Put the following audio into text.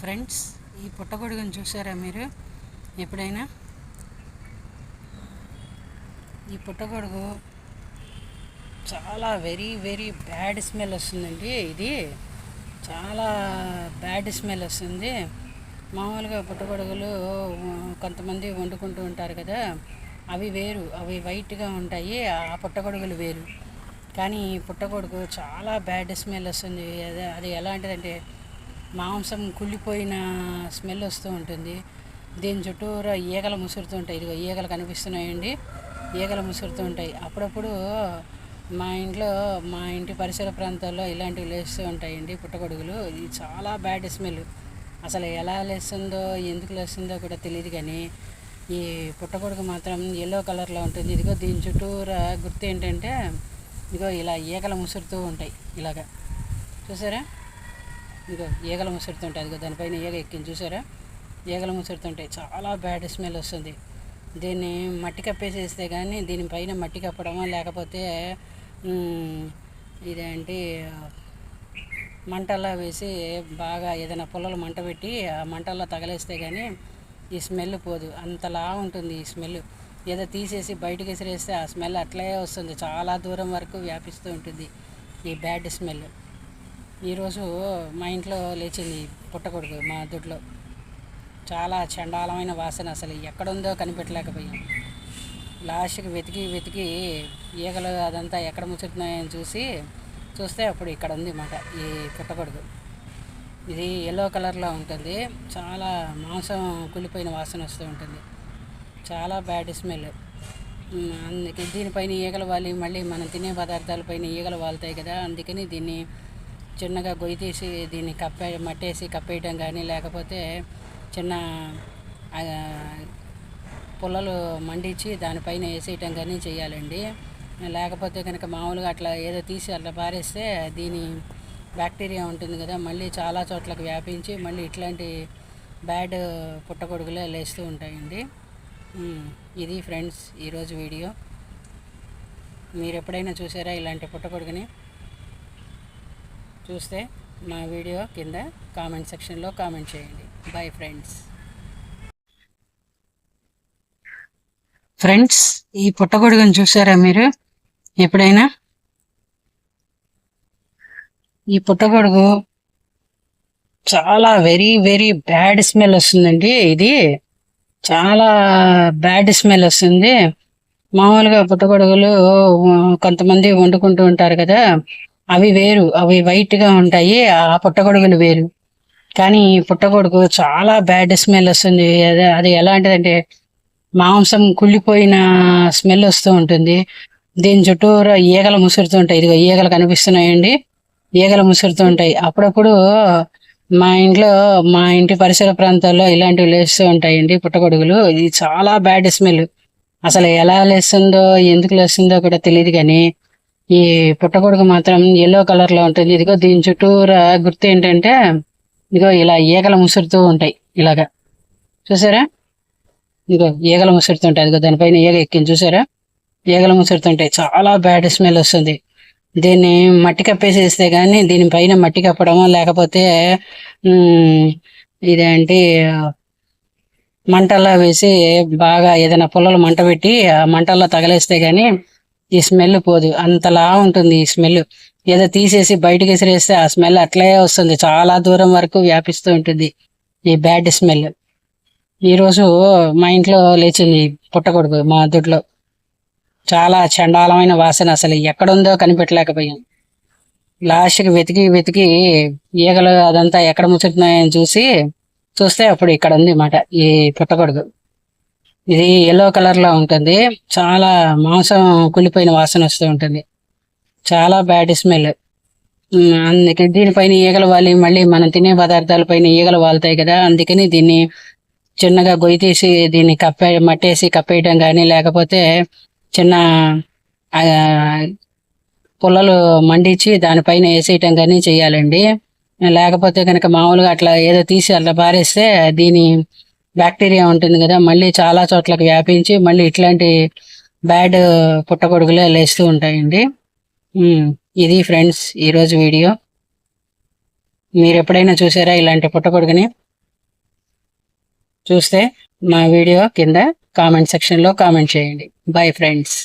Friends ఈ పుట్టగొడుగుని చూసారా మీరు? ఎప్పుడైనా? ఈ పుట్టగొడుగు చాలా వెరీ వెరీ బ్యాడ్ స్మెల్ వస్తుందండి ఇది. చాలా బ్యాడ్ స్మెల్ వస్తుంది. మామూలుగా పుట్టగొడుగులు కొంతమంది వండుకుంటూ ఉంటారు కదా అవి వేరు అవి వైట్గా ఉంటాయి ఆ పుట్టగొడుగులు వేరు. కానీ ఈ పుట్టగొడుగు చాలా బ్యాడ్ స్మెల్ వస్తుంది. అది ఎలాంటిదంటే మాంసం కుళ్ళిపోయిన స్మెల్ వస్తూ ఉంటుంది. దీని చుట్టూరా ఈగలు ముసురుతూ ఉంటాయి. ఇదిగో ఈగలు కనిపిస్తున్నాయండి. ఈగలు ముసురుతూ ఉంటాయి. అప్పుడప్పుడు మా ఇంట్లో మా ఇంటి పరిసర ప్రాంతాల్లో ఇలాంటివి లేస్తూ ఉంటాయండి పుట్టగొడుగులు. ఇది చాలా బ్యాడ్ స్మెల్. అసలు ఎలా లేస్తుందో ఎందుకు లేస్తుందో కూడా తెలియదు కానీ ఈ పుట్టగొడుగు మాత్రం ఎల్లో కలర్లో ఉంటుంది. ఇదిగో దీని చుట్టూరా గుర్తు ఏంటంటే ఇదిగో ఇలా ఈగలు ముసురుతూ ఉంటాయి ఇలాగా. చూసారా? ఇదిగో ఈగలు ముసురుతుంటాయి ఇదిగో దానిపైన ఈగ ఎక్కింది. చూసారా? ఈగలు ముసురుతుంటాయి చాలా బ్యాడ్ స్మెల్ వస్తుంది. దీన్ని మట్టి కప్పేసేస్తే కానీ దీనిపైన మట్టి కప్పడమో లేకపోతే ఇదేంటి మంటల్లో వేసి బాగా ఏదైనా పుల్లలు మంట పెట్టి ఆ మంటల్లో తగలేస్తే కానీ ఈ స్మెల్ పోదు. అంతలా ఉంటుంది ఈ స్మెల్. ఏదో తీసేసి బయటకు విసిరేస్తే ఆ స్మెల్ అట్లే వస్తుంది. చాలా దూరం వరకు వ్యాపిస్తూ ఉంటుంది ఈ బ్యాడ్ స్మెల్. ఈరోజు మా ఇంట్లో లేచింది పుట్టకొడుకు మా దొడ్లో. చాలా చండాలమైన వాసన అసలు ఎక్కడుందో కనిపెట్టలేకపోయాం. లాస్ట్కి వెతికి వెతికి ఈగలు అదంతా ఎక్కడ ముచ్చుతున్నాయని చూసి చూస్తే అప్పుడు ఇక్కడ ఉంది మాట ఈ పుట్టకొడుకు ఇది ఎల్లో కలర్లో ఉంటుంది. చాలా మాంసం కుళ్ళిపోయిన వాసన వస్తూ ఉంటుంది. చాలా బ్యాడ్ స్మెల్. అందుకే దీనిపైన ఈగలు వాలి మళ్ళీ మనం తినే పదార్థాలపైన ఈగలు వాలుతాయి కదా అందుకని దీన్ని చిన్నగా గొయ్యి తీసి దీన్ని కప్పే మట్టేసి కప్పేయటం కానీ లేకపోతే చిన్న పుల్లలు మండించి దానిపైన వేసేయటం కానీ చేయాలండి. లేకపోతే కనుక మామూలుగా అట్లా ఏదో తీసి అట్లా పారేస్తే దీని బ్యాక్టీరియా ఉంటుంది కదా మళ్ళీ చాలా చోట్లకు వ్యాపించి మళ్ళీ ఇట్లాంటి బ్యాడ్ పుట్టగొడుగులే లేస్తూ ఉంటాయండి. ఇది ఫ్రెండ్స్ ఈరోజు వీడియో. మీరు ఎప్పుడైనా చూసారా ఇలాంటి పుట్టగొడుగుని? చూస్తే మా వీడియో కింద కామెంట్ సెక్షన్లో కామెంట్ చేయండి. బాయ్ ఫ్రెండ్స్ ఫ్రెండ్స్ ఈ పుట్టగొడుగుని చూసారా మీరు? ఎప్పుడైనా? ఈ పుట్టగొడుగు చాలా వెరీ వెరీ బ్యాడ్ స్మెల్ వస్తుందండి. ఇది చాలా బ్యాడ్ స్మెల్ వస్తుంది. మామూలుగా పుట్టగొడుగులు కొంతమంది వండుకుంటూ ఉంటారు కదా అవి వేరు అవి వైట్గా ఉంటాయి ఆ పుట్టగొడుగులు వేరు. కానీ పుట్టగొడుగు చాలా బ్యాడ్ స్మెల్ వస్తుంది. అది అది ఎలాంటిదంటే మాంసం కుళ్ళిపోయిన స్మెల్ వస్తూ ఉంటుంది. దీని చుట్టూరా ఈగలు ముసురుతూ ఉంటాయి. ఇదిగో ఈగలు కనిపిస్తున్నాయండి. ఈగలు ముసురుతూ ఉంటాయి. అప్పుడప్పుడు మా ఇంట్లో మా ఇంటి పరిసర ప్రాంతాల్లో ఇలాంటివి లేస్తూ ఉంటాయండి పుట్టగొడుగులు. ఇది చాలా బ్యాడ్ స్మెల్ అసలు ఎలా లేస్తుందో ఎందుకు లేస్తుందో కూడా తెలియదు కానీ ఈ పుట్టగొడుగు మాత్రం ఎల్లో కలర్లో ఉంటుంది. ఇదిగో దీని చుట్టూరా గుర్తు ఏంటంటే ఇదిగో ఇలా ఈగలు ముసురుతూ ఉంటాయి. ఇలాగా. చూసారా? ఇదిగో ఈగలు ముసురుతుంటాయి. ఇదిగో దానిపైన ఈగ ఎక్కింది. చూసారా? ఈగలు ముసురుతుంటాయి. చాలా బ్యాడ్ స్మెల్ వస్తుంది. దీన్ని మట్టి కప్పేసేస్తే కానీ దీనిపైన మట్టి కప్పడమో లేకపోతే ఇదేంటి మంటల్లో వేసి బాగా ఏదైనా పుల్లలు మంట పెట్టి ఆ మంటల్లో తగలేస్తే కానీ ఈ స్మెల్ పోదు. అంతలా ఉంటుంది ఈ స్మెల్. ఏదో తీసేసి బయటకు విసిరేస్తే ఆ స్మెల్ అట్లే వస్తుంది. చాలా దూరం వరకు వ్యాపిస్తూ ఉంటుంది ఈ బ్యాడ్ స్మెల్. ఈరోజు మా ఇంట్లో లేచింది పుట్టకొడుకు మా దొడ్లో. చాలా చండాలమైన వాసన అసలు ఎక్కడుందో కనిపెట్టలేకపోయాం. లాస్ట్కి వెతికి వెతికి ఈగలు అదంతా ఎక్కడ ముచ్చుతున్నాయని చూసి చూస్తే అప్పుడు ఇక్కడ ఉంది మాట ఈ పుట్టకొడుకు ఇది ఎల్లో కలర్లో ఉంటుంది. చాలా మాంసం కుళ్ళిపోయిన వాసన వస్తూ ఉంటుంది. చాలా బ్యాడ్ స్మెల్ అందుకే దీనిపైన ఈగలు వాలి మళ్ళీ మనం తినే పదార్థాలపైన ఈగలు వాలుతాయి కదా. అందుకని దీన్ని చిన్నగా గొయ్యి తీసి దీన్ని కప్పే మట్టేసి కప్పేయటం కానీ లేకపోతే చిన్న పుల్లలు మండించి దానిపైన వేసేయటం కానీ చేయాలండి. లేకపోతే కనుక మామూలుగా అట్లా ఏదో తీసి అట్లా పారేస్తే దీని బ్యాక్టీరియా ఉంటుంది కదా మళ్ళీ చాలా చోట్లకు వ్యాపించి మళ్ళీ ఇట్లాంటి బ్యాడ్ పుట్టగొడుగులే లేస్తూ ఉంటాయండి. ఇది ఫ్రెండ్స్ ఈరోజు వీడియో. మీరు ఎప్పుడైనా చూసారా ఇలాంటి పుట్టగొడుగుని? చూస్తే మా వీడియో కింద కామెంట్ సెక్షన్లో కామెంట్ చేయండి. Bye friends